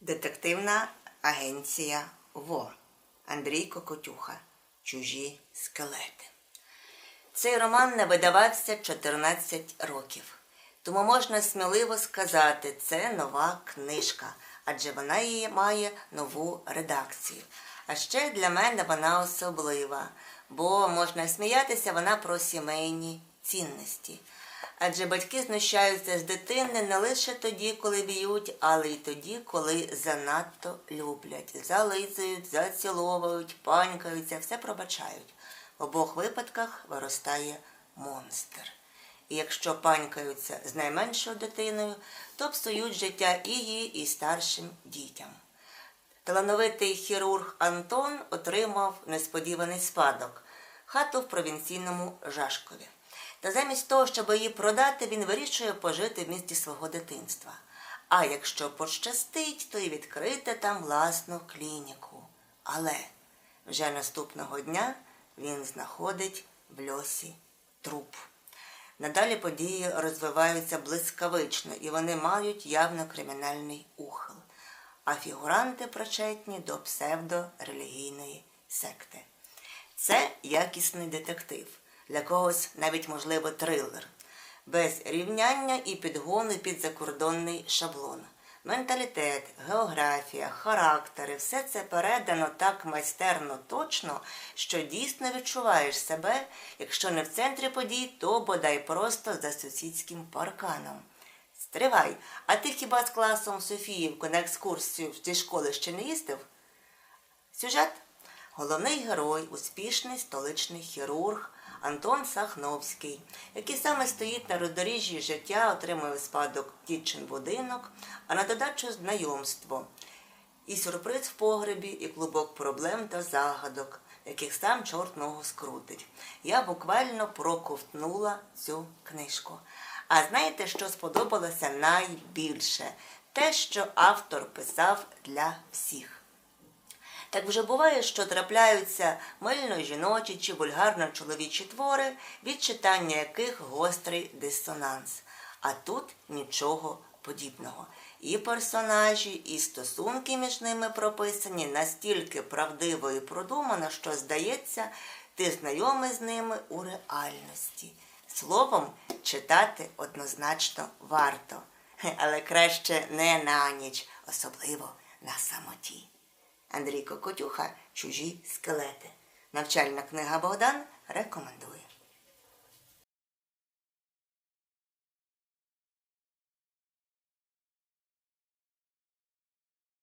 Детективна агенція ВО Андрій Кокотюха. Чужі скелети. Цей роман не видавався 14 років. Тому можна сміливо сказати, це нова книжка, адже вона її має нову редакцію. А ще для мене вона особлива, бо можна сміятися вона про сімейні цінності. Адже батьки знущаються з дитини не лише тоді, коли б'ють, але й тоді, коли занадто люблять, зализують, заціловують, панькаються, все пробачають. В обох випадках виростає монстр. І якщо панькаються з найменшою дитиною, то псують життя і їй, і старшим дітям. Талановитий хірург Антон отримав несподіваний спадок хату в провінційному Жашкові. Та замість того, щоб її продати, він вирішує пожити в місті свого дитинства. А якщо пощастить, то й відкрити там власну клініку. Але вже наступного дня він знаходить в льосі труп. Надалі події розвиваються блискавично, і вони мають явно кримінальний ухил, а фігуранти причетні до псевдорелігійної секти. Це якісний детектив, для когось навіть можливо трилер, без рівняння і підгону під закордонний шаблон. Менталітет, географія, характери все це передано так майстерно точно, що дійсно відчуваєш себе, якщо не в центрі подій, то бодай просто за сусідським парканом. Стривай, а ти хіба з класом Софіївку на екскурсію цій школи ще не їздив? Сюжет головний герой, успішний столичний хірург Антон Сахновський, який саме стоїть на роздоріжжі життя, отримує спадок дівчин будинок, а на додачу знайомство. І сюрприз в погребі, і клубок проблем та загадок, яких сам чорт ногу скрутить. Я буквально проковтнула цю книжку. А знаєте, що сподобалося найбільше? Те, що автор писав для всіх. Так вже буває, що трапляються мильно жіночі чи вульгарно чоловічі твори, від читання яких гострий дисонанс. А тут нічого подібного. І персонажі, і стосунки між ними прописані настільки правдиво і продумано, що, здається, ти знайомий з ними у реальності. Словом, читати однозначно варто, але краще не на ніч, особливо на самоті. Андрій Кокотюха Чужі скелети. Навчальна книга Богдан рекомендує.